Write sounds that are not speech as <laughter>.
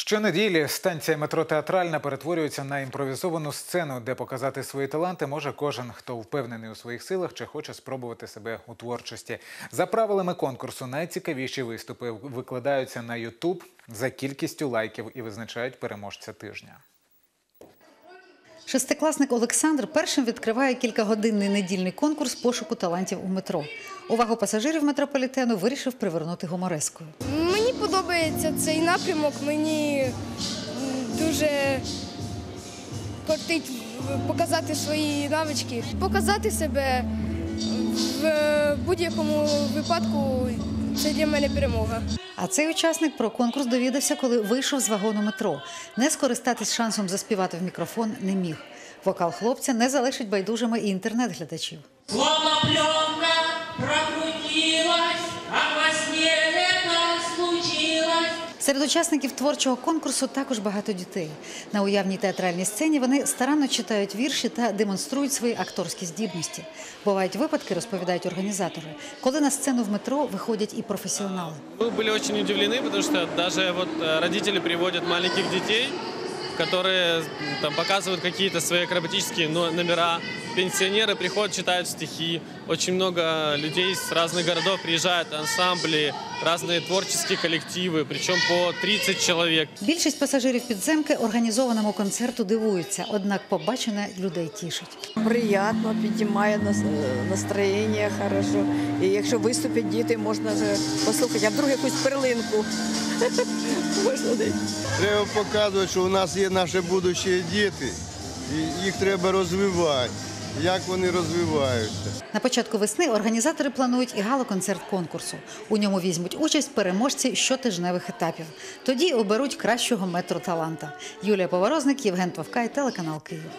Щонеділі станція метро Театральна перетворюється на імпровізовану сцену, де показати свої таланти може кожен, хто впевнений у своїх силах чи хоче спробувати себе у творчості. За правилами конкурсу найцікавіші виступи викладаються на Ютуб за кількістю лайків і визначають переможця тижня. Шестикласник Олександр першим відкриває кількагодинний недільний конкурс пошуку талантів у метро. Увагу пасажирів метрополітену вирішив привернути гуморескою. Подобається цей напрямок. Мені дуже кортить показати свої навички, показати себе в будь-якому випадку. Це для мене перемога. А цей учасник про конкурс довідався, коли вийшов з вагону метро. Не скористатись шансом заспівати в мікрофон не міг. Вокал хлопця не залишить байдужими і інтернет-глядачів. Серед учасників творчого конкурсу також багато дітей. На уявній театральній сцені вони старанно читають вірші та демонструють свої акторські здібності. Бувають випадки, розповідають організатори, коли на сцену в метро виходять і професіонали. Мы были очень удивлены, потому что даже вот э, родители приводят маленьких детей, которые м, там показывают какие-то свои акробатические но- номера. Пенсионеры приходят, читают стихи. Очень много людей с разных городов приезжают, ансамбли, разные творческие коллективы, причем по 30 человек. Більшість пасажирів підземки організованому концерту дивуються, однак побачене людей тішить. Приємно, підіймає нас- е, настроєння хорошо. І якщо виступять діти, можна же послухати, а вдруг якусь перлинку. <laughs> Можна десь. Треба показувати, що у нас є наші будущі діти, їх треба розвивати. Як вони розвиваються? На початку весни організатори планують і гала-концерт конкурсу. У ньому візьмуть участь переможці щотижневих етапів. Тоді оберуть кращого метро таланта. Юлія Поворозник, Євген Павкай, телеканал Київ.